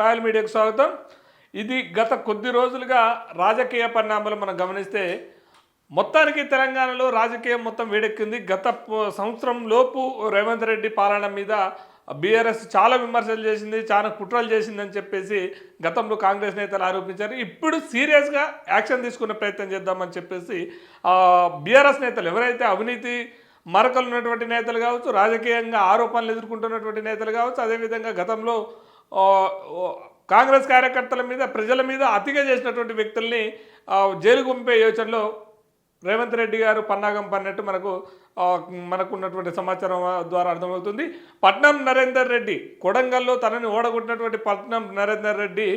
Royal మీడియాకు స్వాగతం. ఇది గత కొద్ది రోజులుగా రాజకీయ పరిణామాలు మనం గమనిస్తే మొత్తానికి తెలంగాణలో రాజకీయం మొత్తం వేడెక్కింది. గత సంవత్సరం లోపు రేవంత్ రెడ్డి పాలన మీద బీఆర్ఎస్ చాలా విమర్శలు చేసింది చాలా కుట్రలు చేసిందని చెప్పేసి గతంలో కాంగ్రెస్ నేతలు ఆరోపించారు. ఇప్పుడు సీరియస్గా యాక్షన్ తీసుకునే ప్రయత్నం చేద్దామని చెప్పేసి బీఆర్ఎస్ నేతలు ఎవరైతే అవినీతి మరకలు ఉన్నటువంటి నేతలు కావచ్చు రాజకీయంగా ఆరోపణలు ఎదుర్కొంటున్నటువంటి నేతలు కావచ్చు అదేవిధంగా గతంలో కాంగ్రెస్ కార్యకర్తల మీద ప్రజల మీద అతిగా చేసినటువంటి వ్యక్తుల్ని జైలుకు పంపే యోచనలో రేవంత్ రెడ్డి గారు పన్నాగం పన్నట్టు మనకు మనకు ఉన్నటువంటి సమాచారం ద్వారా అర్థమవుతుంది. పట్నం నరేందర్ రెడ్డి కొడంగల్లో తనని ఓడగొట్టినటువంటి పట్నం నరేందర్ రెడ్డి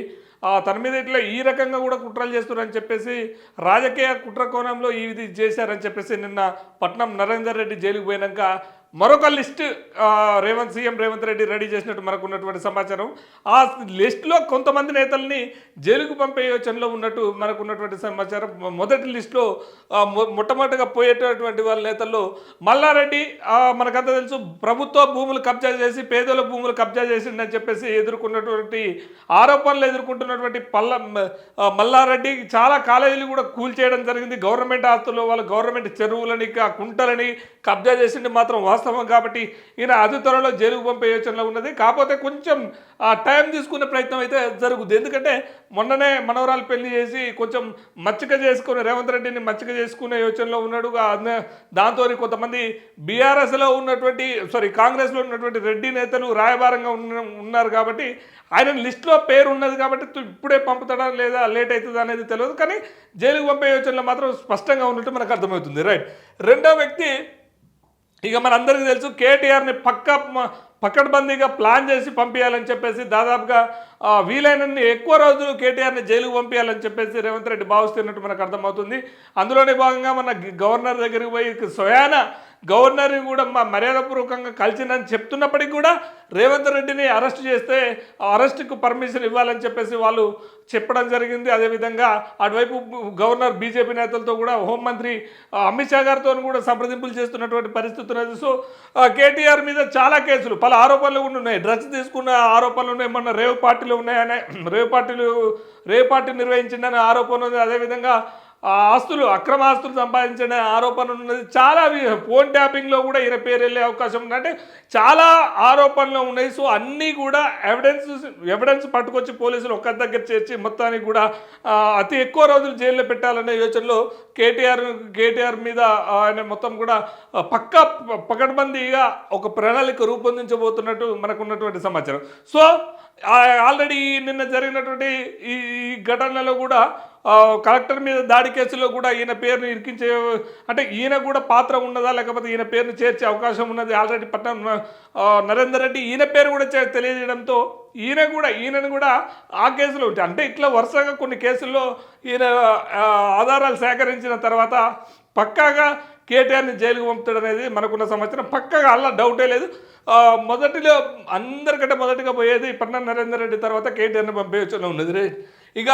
తన మీద ఇట్లా ఈ రకంగా కూడా కుట్రలు చేస్తున్నారని చెప్పేసి రాజకీయ కుట్ర కోణంలో ఇది చేశారని చెప్పేసి నిన్న పట్నం నరేందర్ రెడ్డి జైలుకు పోయినాక మరొక list Revanth CM Revanth Reddy ready చేసినట్టు మనకు ఉన్నటువంటి సమాచారం. ఆ లిస్టులో కొంతమంది నేతల్ని జైలుకు పంపే యోచనలో ఉన్నట్టు మనకు ఉన్నటువంటి సమాచారం మొదటి లిస్టులో మొట్టమొదటిగా పోయేటటువంటి వాళ్ళ నేతల్లో మల్లారెడ్డి మనకంతా తెలుసు ప్రభుత్వ భూములు కబ్జా చేసి పేదల భూములు కబ్జా చేసిండని చెప్పేసి ఎదుర్కొన్నటువంటి ఆరోపణలు ఎదుర్కొంటున్నటువంటి పల్ల మల్లారెడ్డి చాలా కాలేజీలు కూడా కూల్చేయడం జరిగింది. గవర్నమెంట్ ఆస్తుల్లో వాళ్ళు గవర్నమెంట్ చెరువులని కుంటలని కబ్జా చేసిండి మాత్రం వాస్తవం. కాబట్టి ఈయన అతి త్వరలో జైలుకు పంపే యోచనలో ఉన్నది. కాకపోతే కొంచెం ఆ టైం తీసుకునే ప్రయత్నం అయితే జరుగుద్ది. ఎందుకంటే మొన్ననే మనవరాలు పెళ్ళి చేసి కొంచెం మచ్చిక చేసుకుని రేవంత్ రెడ్డిని మచ్చిక చేసుకునే యోచనలో ఉన్నాడు దాంతో కొంతమంది బీఆర్ఎస్లో ఉన్నటువంటి సారీ కాంగ్రెస్లో ఉన్నటువంటి రెడ్డి నేతలు రాయబారంగా ఉన్న ఉన్నారు కాబట్టి ఆయన లిస్టులో పేరు ఉన్నది కాబట్టి ఇప్పుడే పంపుతాడా లేదా లేట్ అవుతుందా అనేది తెలియదు. కానీ జైలుకు పంపే యోచనలో మాత్రం స్పష్టంగా ఉన్నట్టు మనకు అర్థమవుతుంది. రైట్. రెండో వ్యక్తి ఇక మనందరికీ తెలుసు కేటీఆర్ని పక్క మ- పకడ్బందీగా ప్లాన్ చేసి పంపించాలని చెప్పేసి దాదాపుగా వీలైనన్ని ఎక్కువ రోజులు కేటీఆర్ని జైలుకు పంపించాలని చెప్పేసి రేవంత్ రెడ్డి భావిస్తున్నట్టు మనకు అర్థమవుతుంది. అందులోనే భాగంగా మన గవర్నర్ దగ్గరికి పోయి స్వయాన గవర్నర్ని కూడా మా మర్యాదపూర్వకంగా కలిసిందని చెప్తున్నప్పటికీ కూడా రేవంత్ రెడ్డిని అరెస్ట్ చేస్తే అరెస్ట్కు పర్మిషన్ ఇవ్వాలని చెప్పేసి వాళ్ళు చెప్పడం జరిగింది. అదేవిధంగా అటువైపు గవర్నర్ బీజేపీ నేతలతో కూడా హోంమంత్రి అమిత్ షా గారితో కూడా సంప్రదింపులు చేస్తున్నటువంటి పరిస్థితి ఉన్నది. సో కేటీఆర్ మీద చాలా కేసులు పలు ఆరోపణలు కూడా ఉన్నాయి. డ్రగ్స్ తీసుకున్న ఆరోపణలు ఉన్నాయి. మొన్న రేవ్ పార్టీలు ఉన్నాయనే రేవ్ పార్టీలు రేవ్ పార్టీ నిర్వహించిందనే ఆరోపణ ఉంది అదేవిధంగా ఆస్తులు అక్రమ ఆస్తులు సంపాదించిన ఆరోపణ ఉన్నది. చాలా ఫోన్ ట్యాపింగ్లో కూడా ఈయన పేరు వెళ్ళే అవకాశం ఉంది. అంటే చాలా ఆరోపణలు ఉన్నాయి. సో అన్నీ కూడా ఎవిడెన్స్ ఎవిడెన్స్ పట్టుకొచ్చి పోలీసులు ఒక్క దగ్గర చేర్చి మొత్తానికి కూడా అతి ఎక్కువ రోజులు జైల్లో పెట్టాలనే యోచనలో కేటీఆర్ కేటీఆర్ మీద ఆయన మొత్తం కూడా పక్క పక్కా పకడ్బందీగా ఒక ప్రణాళిక రూపొందించబోతున్నట్టు మనకున్నటువంటి సమాచారం. సో ఆల్రెడీ నిన్న జరిగినటువంటి ఈ ఘటనలో కూడా కలెక్టర్ మీద దాడి కేసులో కూడా ఈయన పేరుని ఇరికించే అంటే ఈయన కూడా పాత్ర ఉన్నదా లేకపోతే ఈయన పేరుని చేర్చే అవకాశం ఉన్నది ఆల్రెడీ పట్టణం నరేందర్ రెడ్డి ఈయన పేరు కూడా చే- తెలియజేయడంతో ఈయన కూడా ఈయనను కూడా ఆ కేసులో ఉంటాయి అంటే ఇట్లా వరుసగా కొన్ని కేసుల్లో ఈయన ఆధారాలు సేకరించిన తర్వాత పక్కాగా కేటీఆర్ని జైలుకు పంపుతాడు అనేది మనకున్న సమాచారం. పక్కగా అలా డౌటే లేదు. మొదటిలో అందరికంటే మొదటిగా పోయేది పట్నం నరేందర్ రెడ్డి తర్వాత కేటీఆర్ని పంపేయచ్చులో ఉన్నది రే. ఇక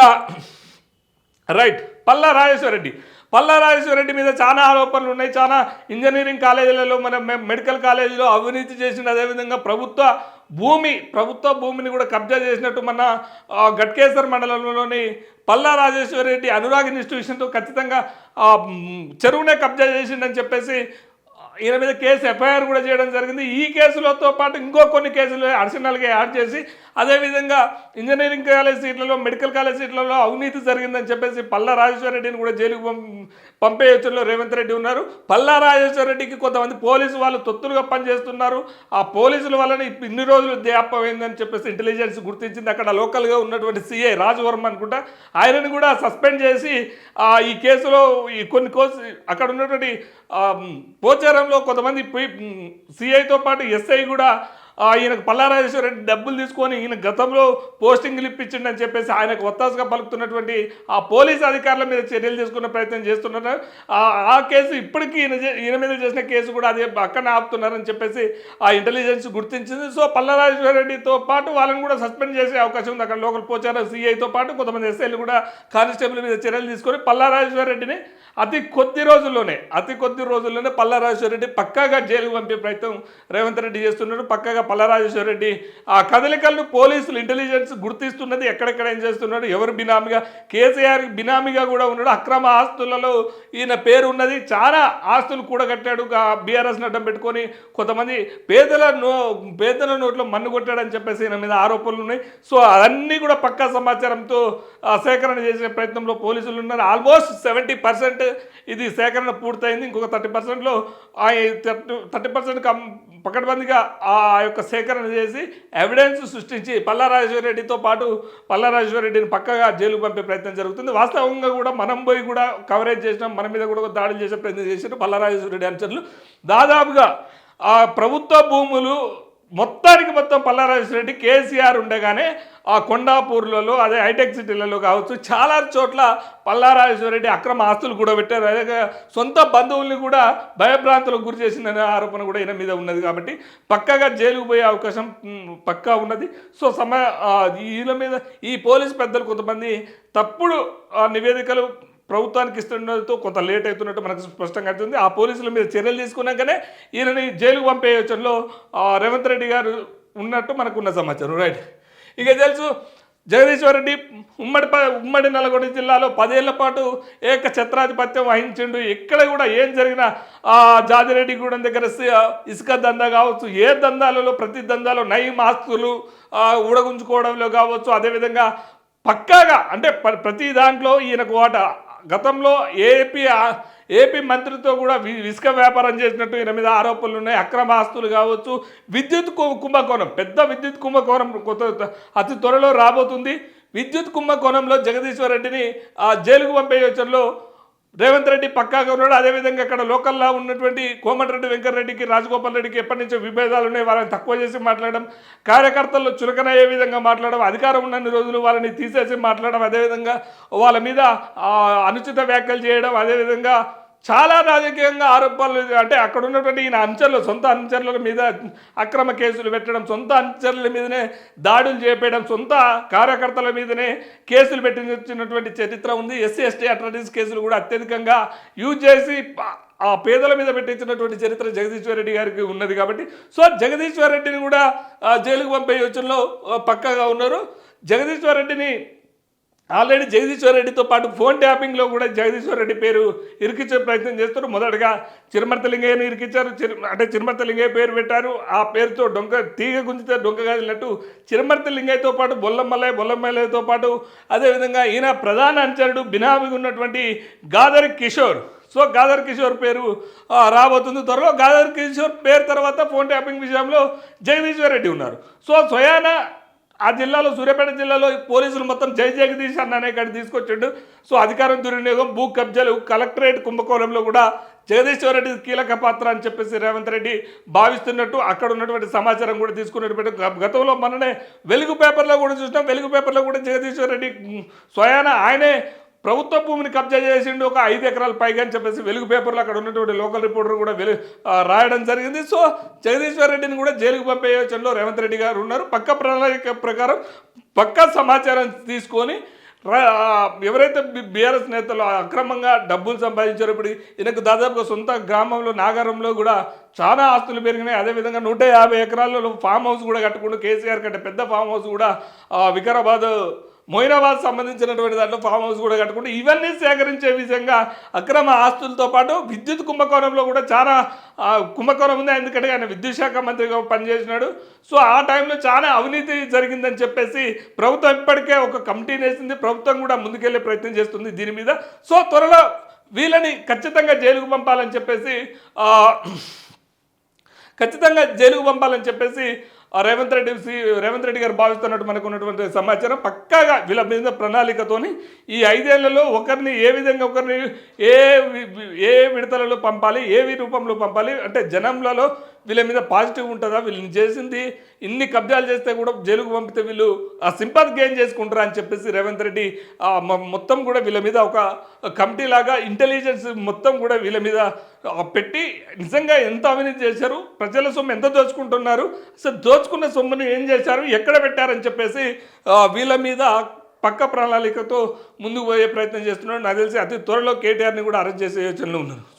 రైట్ పల్లా రాజేశ్వరరెడ్డి. పల్లా రాజేశ్వరరెడ్డి మీద చాలా ఆరోపణలు ఉన్నాయి. చాలా ఇంజనీరింగ్ కాలేజీలలో మన మెడికల్ కాలేజీలో అవినీతి చేసిన అదేవిధంగా ప్రభుత్వ భూమి ప్రభుత్వ భూమిని కూడా కబ్జా చేసినట్టు మన ఆ, మండలంలోని పల్లా రాజేశ్వరరెడ్డి అనురాగ్ ఇన్స్టిట్యూషన్తో ఖచ్చితంగా చెరువునే కబ్జా చేసిండని చెప్పేసి ఈయన మీద కేసు ఎఫ్ఐఆర్ కూడా చేయడం జరిగింది. ఈ కేసులతో పాటు ఇంకో కొన్ని కేసులు అడిషనల్గా యాడ్ చేసి అదేవిధంగా ఇంజనీరింగ్ కాలేజ్ సీట్లలో మెడికల్ కాలేజ్ సీట్లలో అవినీతి జరిగిందని చెప్పేసి పల్లా రాజేశ్వర రెడ్డిని కూడా జైలుకు పంపే యోచనలో రేవంత్ రెడ్డి ఉన్నారు. పల్లా రాజేశ్వర రెడ్డికి కొంతమంది పోలీసు వాళ్ళు తొత్తులుగా పనిచేస్తున్నారు. ఆ పోలీసుల వల్లనే ఇన్ని రోజులు దేపమైందని చెప్పేసి ఇంటెలిజెన్స్ గుర్తించింది. అక్కడ లోకల్గా ఉన్నటువంటి సిఐ రాజవర్మ అనుకుంటా. ఆయనను కూడా సస్పెండ్ చేసి ఈ కేసులో ఈ కొన్ని కోసు అక్కడ ఉన్నటువంటి పోచారంలో కొంతమంది సిఐతో పాటు ఎస్ఐ కూడా ఈయనకు పల్లారాజేశ్వర రెడ్డి డబ్బులు తీసుకొని ఈయన గతంలో పోస్టింగ్లు అని చెప్పేసి ఆయనకు ఒత్తాసుగా పలుకుతున్నటువంటి ఆ పోలీస్ అధికారుల మీద చర్యలు తీసుకునే ప్రయత్నం చేస్తున్నారు. ఆ కేసు ఇప్పటికీ ఈయన ఈయన మీద చేసిన కేసు కూడా అదే అక్కడనే ఆపుతున్నారని చెప్పేసి ఆ ఇంటెలిజెన్స్ గుర్తించింది. సో పల్లారాజేశ్వర రెడ్డితో పాటు వాళ్ళని కూడా సస్పెండ్ చేసే అవకాశం ఉంది. అక్కడ లోకల్ పోచారం సీఐతో పాటు కొంతమంది ఎస్ఐలు కూడా కానిస్టేబుల్ మీద చర్యలు తీసుకొని పల్లారాజేశ్వర రెడ్డిని అతి కొద్ది రోజుల్లోనే అతి కొద్ది రోజుల్లోనే పల్లారాజేశ్వర రెడ్డి పక్కాగా జైలుకు పంపే ప్రయత్నం రేవంత్ రెడ్డి చేస్తున్నాడు. పక్కాగా పల్లరాజేశ్వర రెడ్డి ఆ కదలికలను పోలీసులు ఇంటెలిజెన్స్ గుర్తిస్తున్నది ఎక్కడెక్కడ ఏం చేస్తున్నాడు ఎవరు బినామీగా కేసీఆర్ బినామీగా కూడా ఉన్నాడు. అక్రమ ఆస్తులలో ఈయన పేరు ఉన్నది చాలా ఆస్తులు కూడగట్టాడు బీఆర్ఎస్ నడ్డం పెట్టుకొని కొంతమంది పేదల నో పేదల నోట్లో మన్ను కొట్టాడని చెప్పేసి ఈయన మీద ఆరోపణలు ఉన్నాయి. సో అవన్నీ కూడా పక్కా సమాచారంతో ఆ, సేకరణ చేసే ప్రయత్నంలో పోలీసులు ఉన్నారు. ఆల్మోస్ట్ సెవెంటీ పర్సెంట్ ఇది సేకరణ పూర్తయింది. ఇంకొక థర్టీ పర్సెంట్లో ఆ థర్టీ పర్సెంట్ కం పకడ్బందీగా ఆ యొక్క సేకరణ చేసి ఎవిడెన్స్ సృష్టించి పల్లారాజేశ్వర రెడ్డితో పాటు పల్లారాజేశ్వర రెడ్డిని పక్కగా జైలుకు పంపే ప్రయత్నం జరుగుతుంది. వాస్తవంగా కూడా మనం పోయి కూడా కవరేజ్ చేసినాం. మన మీద కూడా దాడులు చేసే ప్రయత్నం చేశారు పల్లారాజేశ్వరరెడ్డి అనుచరులు. దాదాపుగా ఆ ప్రభుత్వ భూములు మొత్తానికి మొత్తం పల్లారాజేశ్వర రెడ్డి కేసీఆర్ ఉండగానే ఆ కొండాపూర్లలో అదే హైటెక్ సిటీలలో కావచ్చు చాలా చోట్ల పల్లారాజేశ్వర రెడ్డి అక్రమ ఆస్తులు కూడా పెట్టారు. అదే సొంత బంధువుల్ని కూడా భయభ్రాంతులకు గురి చేసిందనే ఆరోపణ కూడా ఈయన మీద ఉన్నది కాబట్టి పక్కగా జైలుకు పోయే అవకాశం పక్కా ఉన్నది. సో సమ ఈయన వీళ్ళ మీద ఈ పోలీసు పెద్దలు కొంతమంది తప్పుడు ఆ, నివేదికలు ప్రభుత్వానికి ఇస్తుండటంతో కొంత లేట్ అవుతున్నట్టు మనకు స్పష్టంగా అవుతుంది ఆ పోలీసుల మీద చర్యలు తీసుకున్నాకనే ఈయనని జైలుకు పంపే యోచనలో రేవంత్ రెడ్డి గారు ఉన్నట్టు మనకున్న సమాచారం. రైట్ ఇక తెలుసు జగదీశ్వర్ రెడ్డి ఉమ్మడి ప- ఉమ్మడి నల్గొండ జిల్లాలో పదేళ్ళ పాటు ఏక ఛత్రాధిపత్యం వహించిండు. ఇక్కడ కూడా ఏం జరిగినా ఆ జాతిరెడ్డిగూడెం దగ్గర ఇసుక దందా కావచ్చు ఏ దందాలలో ప్రతి దందాలో నయం ఆస్తులు ఆ, ఊడగుంజుకోవడంలో కావచ్చు అదేవిధంగా పక్కాగా అంటే ప్రతి దాంట్లో ఈయనకు వాట గతంలో ఏపీ ఏపీ మంత్రితో కూడా ఇసుక వ్యాపారం చేసినట్టు ఈయన మీద ఆరోపణలు ఉన్నాయి. అక్రమ ఆస్తులు కావచ్చు విద్యుత్ కుంభకోణం పెద్ద విద్యుత్ కుంభకోణం కొత్త అతి త్వరలో రాబోతుంది. విద్యుత్ కుంభకోణంలో జగదీశ్వర్ రెడ్డిని ఆ జైలుకు పంపే యోచనలో రేవంత్ రెడ్డి పక్కాగా ఉన్నాడు. అదేవిధంగా ఇక్కడ లోకల్లో ఉన్నటువంటి కోమటిరెడ్డి వెంకటరెడ్డికి రాజగోపాల్ రెడ్డికి ఎప్పటి నుంచో విభేదాలు ఉన్నాయి. వాళ్ళని తక్కువ చేసి మాట్లాడడం కార్యకర్తల్లో చులకనయ్యే ఏ విధంగా మాట్లాడడం అధికారం ఉన్నన్ని రోజులు వాళ్ళని తీసేసి మాట్లాడడం అదేవిధంగా వాళ్ళ మీద అనుచిత వ్యాఖ్యలు చేయడం అదేవిధంగా చాలా రాజకీయంగా ఆరోపణలు అంటే అక్కడ ఉన్నటువంటి ఈయన అంచర్లు సొంత అంచర్ల మీద అక్రమ కేసులు పెట్టడం సొంత అంచర్ల మీదనే దాడులు చేపేయడం సొంత కార్యకర్తల మీదనే కేసులు పెట్టినటువంటి చరిత్ర ఉంది. ఎస్సీ ఎస్టీ అట్రాసిటీస్ కేసులు కూడా అత్యధికంగా యూజ్ చేసి ఆ పేదల మీద పెట్టించినటువంటి చరిత్ర జగదీశ్వర్ రెడ్డి గారికి ఉన్నది కాబట్టి. సో జగదీశ్వర్ రెడ్డిని కూడా జైలుకు పంపే యోచనలో పక్కగా ఉన్నారు. జగదీశ్వర్ రెడ్డిని ఆల్రెడీ జగదీశ్వర్ రెడ్డితో పాటు ఫోన్ ట్యాపింగ్లో కూడా జగదీశ్వర్ రెడ్డి పేరు ఇరికించే ప్రయత్నం చేస్తారు. మొదటగా చిరుమర్త లింగయ్యను ఇరికించారు చిరు అంటే చిరుమర్త లింగయ్య పేరు పెట్టారు. ఆ పేరుతో డొంక తీగ గుంజితే డొంక కాదినట్టు చిరుమర్త లింగయ్యతో పాటు బొల్లమ్మలయ్య బొల్లమ్మలయ్యతో పాటు అదేవిధంగా ఈయన ప్రధాన అంచరుడు బినామీగా ఉన్నటువంటి గాదర్ కిషోర్. సో గాదర్ కిషోర్ పేరు రాబోతుంది. త్వరలో గాదర్ కిషోర్ పేరు తర్వాత ఫోన్ ట్యాపింగ్ విషయంలో జగదీశ్వర్ రెడ్డి ఉన్నారు. సో స్వయాన ఆ జిల్లాలో సూర్యాపేట జిల్లాలో పోలీసులు మొత్తం జై జగదీష్ అన్న అనే కాడికి తీసుకొచ్చిండు. సో అధికారం దుర్వినియోగం భూ కబ్జాలు కలెక్టరేట్ కుంభకోణంలో కూడా జగదీశ్వర్ రెడ్డి కీలక పాత్ర అని చెప్పేసి రేవంత్ రెడ్డి భావిస్తున్నట్టు అక్కడ ఉన్నటువంటి సమాచారం కూడా తీసుకున్నటువంటి గతంలో మననే వెలుగు పేపర్లో కూడా చూసినాం. వెలుగు పేపర్లో కూడా జగదీశ్వర్ రెడ్డి స్వయాన ఆయనే ప్రభుత్వ భూమిని కబ్జా చేసిండు ఒక ఐదు ఎకరాల పైగా అని చెప్పేసి వెలుగు పేపర్లో అక్కడ ఉన్నటువంటి లోకల్ రిపోర్టర్ కూడా వెలు రాయడం జరిగింది. సో జగదీశ్వర్ రెడ్డిని కూడా జైలుకు పంపే యోచనలో రేవంత్ రెడ్డి గారు ఉన్నారు. పక్క ప్రణాళిక ప్రకారం పక్క సమాచారం తీసుకొని ఎవరైతే బీఆర్ఎస్ నేతలు అక్రమంగా డబ్బులు సంపాదించారో ఇప్పుడు ఈయనకు దాదాపుగా సొంత గ్రామంలో నాగారంలో కూడా చాలా ఆస్తులు పెరిగినాయి. అదేవిధంగా నూట యాభై ఎకరాల్లో ఫామ్ హౌస్ కూడా కట్టుకుంటూ కేసీఆర్ కంటే పెద్ద ఫామ్ హౌస్ కూడా వికారాబాద్ మొయినాబాద్ సంబంధించినటువంటి దాంట్లో ఫామ్ హౌస్ కూడా కట్టుకుంటూ ఇవన్నీ సేకరించే విధంగా అక్రమ ఆస్తులతో పాటు విద్యుత్ కుంభకోణంలో కూడా చాలా కుంభకోణం ఉంది. ఎందుకంటే ఆయన విద్యుత్ శాఖ మంత్రిగా పనిచేసినాడు. సో ఆ టైంలో చాలా అవినీతి జరిగిందని చెప్పేసి ప్రభుత్వం ఇప్పటికే ఒక కమిటీని వేసింది ప్రభుత్వం కూడా ముందుకెళ్ళే ప్రయత్నం చేస్తుంది దీని మీద. సో త్వరలో వీళ్ళని ఖచ్చితంగా జైలుకు పంపాలని చెప్పేసి ఖచ్చితంగా జైలుకు పంపాలని చెప్పేసి రేవంత్ రెడ్డి రేవంత్ రెడ్డి గారు భావిస్తున్నట్టు మనకు ఉన్నటువంటి సమాచారం పక్కాగా వీళ్ళ మీద ప్రణాళికతోని ఈ ఐదేళ్ళలో ఒకరిని ఏ విధంగా ఒకరిని ఏ ఏ విడతలలో పంపాలి ఏ రూపంలో పంపాలి అంటే జనంలలో వీళ్ళ మీద పాజిటివ్ ఉంటుందా? వీళ్ళని చేసింది ఇన్ని కబ్జాలు చేస్తే కూడా జైలుకు పంపితే వీళ్ళు ఆ సింపతి గెయిన్ చేసుకుంటారా అని చెప్పేసి రేవంత్ రెడ్డి మొత్తం కూడా వీళ్ళ మీద ఒక కమిటీ లాగా ఇంటెలిజెన్స్ మొత్తం కూడా వీళ్ళ మీద పెట్టి నిజంగా ఎంత అవినీతి చేశారు? ప్రజల సొమ్ము ఎంత దోచుకుంటున్నారు? అసలు దోచుకున్న సొమ్ముని ఏం చేశారు? ఎక్కడ పెట్టారని చెప్పేసి వీళ్ళ మీద పక్క ప్రణాళికతో ముందుకు పోయే ప్రయత్నం చేస్తున్నాడు నాకు తెలిసి అతి త్వరలో కేటీఆర్ని కూడా అరెస్ట్ చేసే యోచనలో ఉన్నారు.